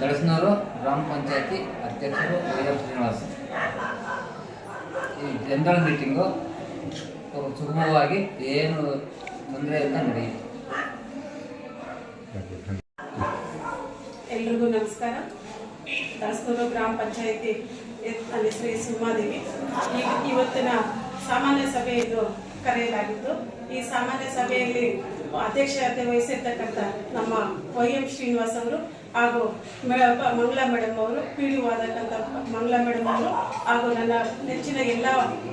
ದಳಸನೂರು ಗ್ರಾಮ ಪಂಚಾಯತಿ ಅಧ್ಯಕ್ಷರು ವೈ ಶ್ರೀನಿವಾಸ. ಈ ಜನರಲ್ ಮೀಟಿಂಗು ಸುಗಮವಾಗಿ ಏನು ತೊಂದರೆ ಇಲ್ಲ ನಡೆಯಿತು ಎಲ್ರಿಗೂ ನಮಸ್ಕಾರ. ದಳಸನೂರು ಗ್ರಾಮ ಪಂಚಾಯತಿ ನನ್ನ ಹೆಸರು ಎಸ್ ಉಮಾದೇವಿ ಈಗ ಇವತ್ತಿನ ಸಾಮಾನ್ಯ ಸಭೆ ಸಭೆಯನ್ನು ಕರೆಯಲಾಗಿತ್ತು. ಈ ಸಾಮಾನ್ಯ ಸಭೆಯಲ್ಲಿ ಅಧ್ಯಕ್ಷತೆ ವಹಿಸಿರ್ತಕ್ಕಂಥ ನಮ್ಮ ವೈ ಎಂ ಶ್ರೀನಿವಾಸ್ ಅವರು ಹಾಗೂ ಮಂಗಳಾ ಮೇಡಮ್ ಅವರು ಪಿ ಡಿ ಮೇಡಮ್ ಅವರು ಹಾಗೂ ನನ್ನ ನೆಚ್ಚಿನ ಎಲ್ಲ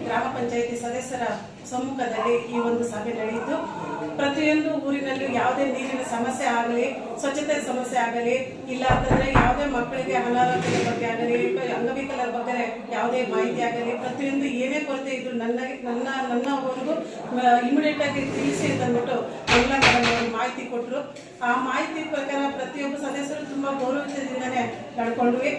ಗ್ರಾಮ ಪಂಚಾಯಿತಿ ಸದಸ್ಯರ ಸಮ್ಮುಖದಲ್ಲಿ ಈ ಒಂದು ಸಭೆ ನಡೆಯಿತು. ಪ್ರತಿಯೊಂದು ಊರಿನಲ್ಲೂ ಯಾವುದೇ ನೀರಿನ ಸಮಸ್ಯೆ ಆಗಲಿ, ಸ್ವಚ್ಛತೆ ಸಮಸ್ಯೆ ಆಗಲಿ, ಇಲ್ಲ ಅಂತಂದ್ರೆ ಯಾವುದೇ ಮಕ್ಕಳಿಗೆ ಅನಾರೋಗ್ಯದ ಬಗ್ಗೆ ಆಗಲಿ ಅಂಗವಿಕಲರ ಬಗ್ಗೆ ಯಾವುದೇ ಮಾಹಿತಿ ಆಗಲಿ, ಪ್ರತಿಯೊಂದು ಏನೇ ಕೊರತೆ ಇದ್ರು ನನ್ನ ನನ್ನ ಒಂದು ಇಮಿಡಿಯೇಟ್ ಆಗಿ ತಿಳಿಸಿ ಅಂತ ಅಂದ್ಬಿಟ್ಟು ಮಂಗಳಾ ಮೇಡಮ್ ಮಾಹಿತಿ ಕೊಟ್ಟರು ಆ ಮಾಹಿತಿ ಪ್ರಕಾರ ಪ್ರತಿಯೊಬ್ಬ ಸದಸ್ಯರು ತುಂಬಾ ಗೌರವದಿಂದನೇ ನಡ್ಕೊಂಡ್ವಿ.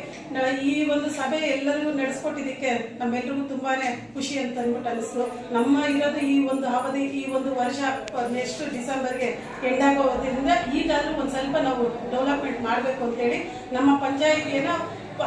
ಈ ಒಂದು ಸಭೆ ಎಲ್ಲರಿಗೂ ನಡೆಸ್ಕೊಟ್ಟಿದ್ದಕ್ಕೆ ನಮ್ಮೆಲ್ರಿಗೂ ತುಂಬಾನೇ ಖುಷಿ ಅಂತ ಅಂದ್ಬಿಟ್ಟು ಅನಿಸ್ತು. ನಮ್ಮ ಇರೋದು ಈ ಒಂದು ಅವಧಿ, ಈ ಒಂದು ವರ್ಷ, ನೆಕ್ಸ್ಟ್ ಡಿಸೆಂಬರ್ಗೆ ಎಂಡಾಗೋದ್ರಿಂದ ಈಗಾದ್ರೂ ಒಂದು ಸ್ವಲ್ಪ ನಾವು ಡೆವಲಪ್ಮೆಂಟ್ ಮಾಡಬೇಕು ಅಂತೇಳಿ ನಮ್ಮ ಪಂಚಾಯಿತಿಯನ್ನು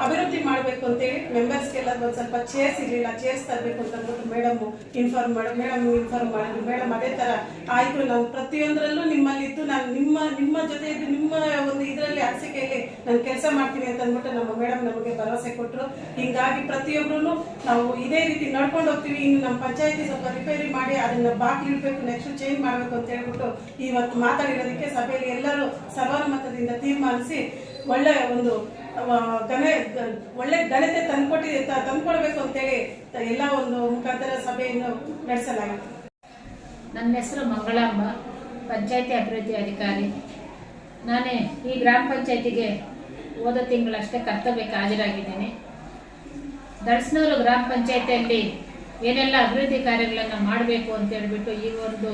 ಅಭಿವೃದ್ಧಿ ಮಾಡಬೇಕು ಅಂತೇಳಿ ಮೆಂಬರ್ಸ್ಗೆಲ್ಲ ಒಂದು ಸ್ವಲ್ಪ ಚೇರ್ಸ್ ಇರಲಿಲ್ಲ ಚೇರ್ಸ್ ತರಬೇಕು ಅಂತ ಅಂದ್ಬಿಟ್ಟು ಮೇಡಮ್ ಇನ್ಫಾರ್ಮ್ ಮಾಡಿ ಮೇಡಮ್ ಇನ್ಫಾರ್ಮ್ ಮಾಡಿದ್ರು. ಮೇಡಮ್ ಅದೇ ಥರ ಆಯಿತು ನಾನು ಪ್ರತಿಯೊಂದರಲ್ಲೂ ನಿಮ್ಮಲ್ಲಿ ಇದ್ದು ನಾನು ನಿಮ್ಮ ನಿಮ್ಮ ಜೊತೆ ಇದ್ದು ನಿಮ್ಮ ಒಂದು ಇದರಲ್ಲಿ ಅನಿಸಿಕೆಯಲ್ಲಿ ನಾನು ಕೆಲಸ ಮಾಡ್ತೀನಿ ಅಂತ ಅಂದ್ಬಿಟ್ಟು ನಮ್ಮ ಮೇಡಮ್ ನಮಗೆ ಭರವಸೆ ಕೊಟ್ಟರು ಹಿಂಗಾಗಿ ಪ್ರತಿಯೊಬ್ಬರು ನಾವು ಇದೇ ರೀತಿ ನಡ್ಕೊಂಡು ಹೋಗ್ತೀವಿ. ಇನ್ನು ನಮ್ಮ ಪಂಚಾಯತಿ ಸ್ವಲ್ಪ ರಿಪೇರಿ ಮಾಡಿ ಅದನ್ನ ಬಾಕಿ ಇಡಬೇಕು ನೆಕ್ಸ್ಟ್ ಚೇಂಜ್ ಮಾಡಬೇಕು ಅಂತ ಹೇಳ್ಬಿಟ್ಟು ಇವತ್ತು ಮಾತಾಡಿರೋದಕ್ಕೆ ಸಭೆಯಲ್ಲಿ ಎಲ್ಲರೂ ಸರ್ವಾನುಮತದಿಂದ ತೀರ್ಮಾನಿಸಿ ಒಳ್ಳೆ ಒಂದು ಘನ ಒಳ್ಳೆ ಘನತೆ ತಂದ್ಕೊಟ್ಟಿ ತ- ತಂದ್ಕೊಡ್ಬೇಕು ಅಂತೇಳಿ ಎಲ್ಲ ಒಂದು ಮುಖಾಂತರ ಸಭೆಯನ್ನು ನಡೆಸಲಾಗಿತ್ತು. ನನ್ನ ಹೆಸರು ಮಂಗಳಾಂಬ ಪಂಚಾಯತಿ ಅಭಿವೃದ್ಧಿ ಅಧಿಕಾರಿ. ನಾನೇ ಈ ಗ್ರಾಮ ಪಂಚಾಯತಿಗೆ ಹೋದ ತಿಂಗಳಷ್ಟೇ ಕರ್ತವ್ಯಕ್ಕೆ ಹಾಜರಾಗಿದ್ದೀನಿ ದಳಸನೂರು ಗ್ರಾಮ ಪಂಚಾಯತಿಯಲ್ಲಿ ಏನೆಲ್ಲ ಅಭಿವೃದ್ಧಿ ಕಾರ್ಯಗಳನ್ನು ಮಾಡಬೇಕು ಅಂತ ಹೇಳಿಬಿಟ್ಟು ಈ ಒಂದು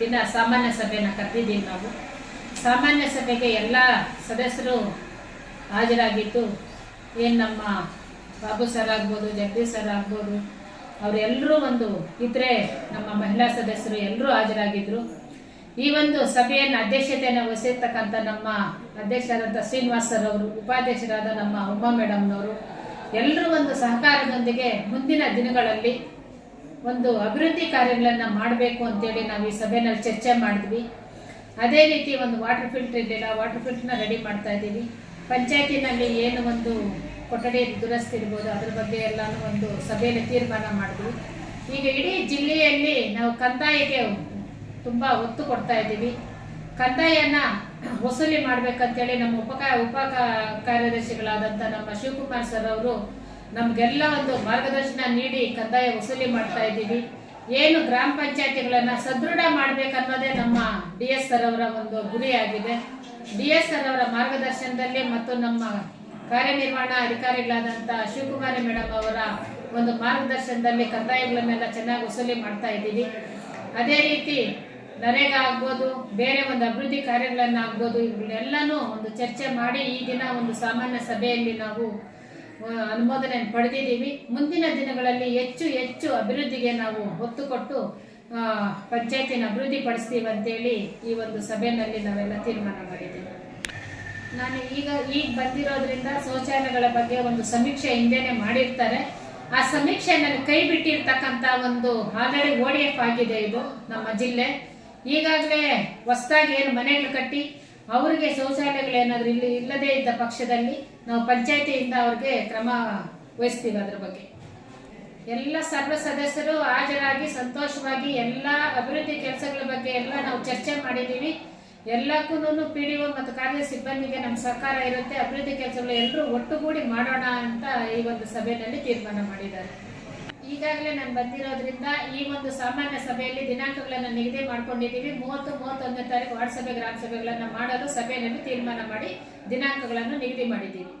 ದಿನ ಸಾಮಾನ್ಯ ಸಭೆಯನ್ನು ಕರೆದಿದ್ದೀವಿ ನಾವು. ಸಾಮಾನ್ಯ ಸಭೆಗೆ ಎಲ್ಲ ಸದಸ್ಯರು ಹಾಜರಾಗಿದ್ದು ಏನು ನಮ್ಮ ಬಾಬು ಸರ್ ಆಗ್ಬೋದು ಜಗದೀಶ್ ಸರ್ ಆಗ್ಬೋದು ಅವರೆಲ್ಲರೂ ಒಂದು ಇದ್ರೆ ನಮ್ಮ ಮಹಿಳಾ ಸದಸ್ಯರು ಎಲ್ಲರೂ ಹಾಜರಾಗಿದ್ದರು ಈ ಒಂದು ಸಭೆಯನ್ನು ಅಧ್ಯಕ್ಷತೆಯನ್ನು ವಹಿಸಿರ್ತಕ್ಕಂಥ ನಮ್ಮ ಅಧ್ಯಕ್ಷರಾದಂಥ ಶ್ರೀನಿವಾಸ್ ಸರ್ ಅವರು, ಉಪಾಧ್ಯಕ್ಷರಾದ ನಮ್ಮ ಉಮಾ ಮೇಡಮ್ನವರು ಎಲ್ಲರೂ ಒಂದು ಸಹಕಾರದೊಂದಿಗೆ ಮುಂದಿನ ದಿನಗಳಲ್ಲಿ ಒಂದು ಅಭಿವೃದ್ಧಿ ಕಾರ್ಯಗಳನ್ನು ಮಾಡಬೇಕು ಅಂತೇಳಿ ನಾವು ಈ ಸಭೆಯಲ್ಲಿ ಚರ್ಚೆ ಮಾಡಿದ್ವಿ. ಅದೇ ರೀತಿ ಒಂದು ವಾಟರ್ ಫಿಲ್ಟರ್ ಇರಲಿಲ್ಲ ವಾಟರ್ ಫಿಲ್ಟರ್ನ ರೆಡಿ ಮಾಡ್ತಾ ಇದ್ದೀವಿ. ಪಂಚಾಯತಿನಲ್ಲಿ ಏನು ಒಂದು ಕೊಠಡಿ ದುರಸ್ತಿ ಇರ್ಬೋದು, ಅದ್ರ ಬಗ್ಗೆ ಎಲ್ಲಾನು ಒಂದು ಸಭೆಯಲ್ಲಿ ತೀರ್ಮಾನ ಮಾಡಿದ್ವಿ. ಈಗ ಇಡೀ ಜಿಲ್ಲೆಯಲ್ಲಿ ನಾವು ಕಂದಾಯಕ್ಕೆ ತುಂಬ ಒತ್ತು ಕೊಡ್ತಾ ಇದ್ದೀವಿ. ಕಂದಾಯನ ವಸೂಲಿ ಮಾಡ್ಬೇಕಂತೇಳಿ ನಮ್ಮ ಉಪ ಉಪ ಕಾರ್ಯದರ್ಶಿಗಳಾದಂಥ ನಮ್ಮ ಶಿವಕುಮಾರ್ ಸರ್ ಅವರು ನಮಗೆಲ್ಲ ಒಂದು ಮಾರ್ಗದರ್ಶನ ನೀಡಿ ಕಂದಾಯ ವಸೂಲಿ ಮಾಡ್ತಾ ಇದ್ದೀವಿ. ಏನು ಗ್ರಾಮ ಪಂಚಾಯತಿಗಳನ್ನ ಸದೃಢ ಮಾಡ್ಬೇಕನ್ನೋದೇ ನಮ್ಮ ಡಿ ಎಸ್ ಸರ್ ಅವರ ಒಂದು ಗುರಿಯಾಗಿದೆ. ಡಿ ಎಸ್ ಸರ್ ಅವರ ಮಾರ್ಗದರ್ಶನದಲ್ಲಿ ಮತ್ತು ನಮ್ಮ ಕಾರ್ಯನಿರ್ವಹಣಾ ಅಧಿಕಾರಿಗಳಾದಂಥ ಶಿವಕುಮಾರಿ ಮೇಡಮ್ ಅವರ ಒಂದು ಮಾರ್ಗದರ್ಶನದಲ್ಲಿ ಕಂದಾಯಗಳನ್ನೆಲ್ಲ ಚೆನ್ನಾಗಿ ವಸೂಲಿ ಮಾಡ್ತಾ ಇದ್ದೀವಿ. ಅದೇ ರೀತಿ ನರೇಗಾ ಆಗ್ಬೋದು, ಬೇರೆ ಒಂದು ಅಭಿವೃದ್ಧಿ ಕಾರ್ಯಗಳನ್ನ ಆಗ್ಬೋದು ಇವುಗಳೆಲ್ಲನೂ ಒಂದು ಚರ್ಚೆ ಮಾಡಿ ಈ ದಿನ ಒಂದು ಸಾಮಾನ್ಯ ಸಭೆಯಲ್ಲಿ ನಾವು ಅನುಮೋದನೆಯನ್ನು ಅನುಮೋದನೆ ಪಡೆದಿದ್ದೀವಿ. ಮುಂದಿನ ದಿನಗಳಲ್ಲಿ ಹೆಚ್ಚು ಹೆಚ್ಚು ಅಭಿವೃದ್ಧಿಗೆ ನಾವು ಒತ್ತು ಕೊಟ್ಟು ಪಂಚಾಯತಿನ ಅಭಿವೃದ್ಧಿ ಪಡಿಸ್ತೀವಿ ಅಂತೇಳಿ ಈ ಒಂದು ಸಭೆಯಲ್ಲಿ ನಾವೆಲ್ಲ ತೀರ್ಮಾನ ಮಾಡಿದ್ದೀವಿ. ನಾನು ಈಗ ಈಗ ಬಂದಿರೋದ್ರಿಂದ ಶೌಚಾಲಯಗಳ ಬಗ್ಗೆ ಒಂದು ಸಮೀಕ್ಷೆ ಹಿಂದೆನೆ ಮಾಡಿರ್ತಾರೆ. ಆ ಸಮೀಕ್ಷೆನಲ್ಲಿ ಕೈ ಬಿಟ್ಟಿರ್ತಕ್ಕಂಥ ಒಂದು ಆಲ್ರೆಡಿ ಓ ಎಫ್ ಆಗಿದೆ ಇದು ನಮ್ಮ ಜಿಲ್ಲೆ. ಈಗಾಗಲೇ ಹೊಸದಾಗಿ ಏನು ಮನೆಗಳು ಕಟ್ಟಿ ಅವರಿಗೆ ಶೌಚಾಲಯಗಳೇನಾದರೂ ಇಲ್ಲಿ ಇಲ್ಲದೇ ಇದ್ದ ಪಕ್ಷದಲ್ಲಿ ನಾವು ಪಂಚಾಯತಿಯಿಂದ ಅವ್ರಿಗೆ ಕ್ರಮ ವಹಿಸ್ತೀವಿ ಅದ್ರ ಬಗ್ಗೆ. ಎಲ್ಲ ಸರ್ವ ಸದಸ್ಯರು ಹಾಜರಾಗಿ, ಸಂತೋಷವಾಗಿ ಎಲ್ಲ ಅಭಿವೃದ್ಧಿ ಕೆಲಸಗಳ ಬಗ್ಗೆ ಎಲ್ಲ ನಾವು ಚರ್ಚೆ ಮಾಡಿದ್ದೀವಿ. ಎಲ್ಲಕ್ಕೂ ಪಿ ಡಿ ಒ ಮತ್ತು ಕಾರ್ಯ ಸಿಬ್ಬಂದಿಗೆ ನಮ್ಮ ಸಹಕಾರ ಇರುತ್ತೆ. ಅಭಿವೃದ್ಧಿ ಕೆಲಸಗಳು ಎಲ್ಲರೂ ಒಟ್ಟುಗೂಡಿ ಮಾಡೋಣ ಅಂತ ಈ ಒಂದು ಸಭೆಯಲ್ಲಿ ತೀರ್ಮಾನ ಮಾಡಿದ್ದಾರೆ. ಈಗಾಗಲೇ ನಾನು ಬಂದಿರೋದ್ರಿಂದ ಈ ಒಂದು ಸಾಮಾನ್ಯ ಸಭೆಯಲ್ಲಿ ದಿನಾಂಕಗಳನ್ನು ನಿಗದಿ ಮಾಡ್ಕೊಂಡಿದ್ದೀವಿ. ಮೂವತ್ತು, ಮೂವತ್ತೊಂದನೇ ತಾರೀಕು ವಾರ್ಡ್ ಸಭೆ, ಗ್ರಾಮ ಸಭೆಗಳನ್ನು ಮಾಡಲು ಸಭೆಯಲ್ಲಿ ತೀರ್ಮಾನ ಮಾಡಿ ದಿನಾಂಕಗಳನ್ನು ನಿಗದಿ ಮಾಡಿದ್ದೀವಿ.